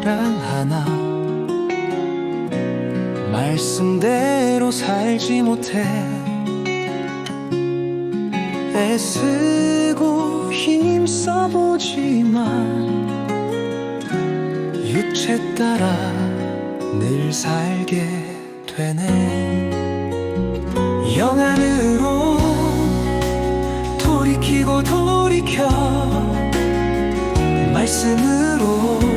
사랑하나. 말씀대로 살지 못해. 애쓰고 힘써보지만 육체 따라 늘 살게 되네. 영안으로 돌이키고 돌이켜 말씀으로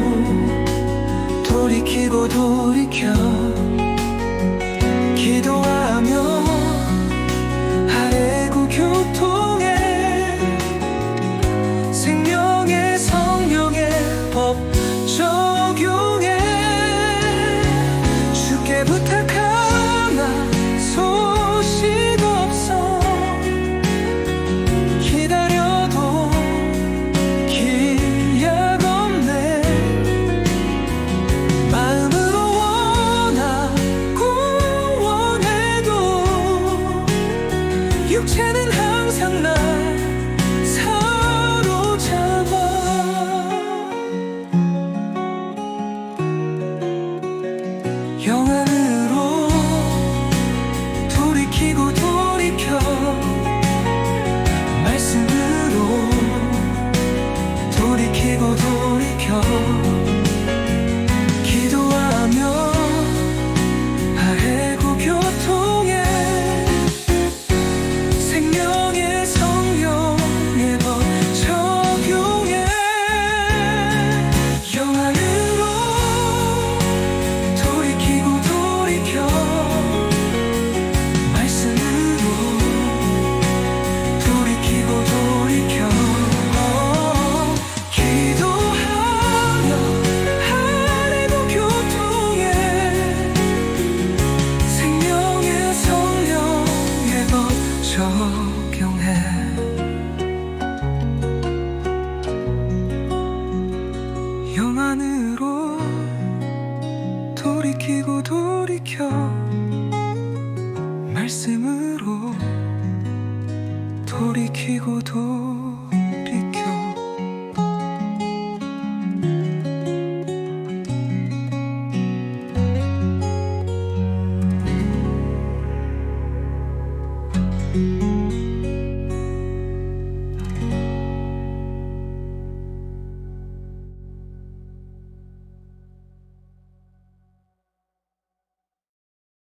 지키고 돌이켜. 지켜. 그날로 돌이키고 돌이켜 말씀으로 돌이키고 돌이켜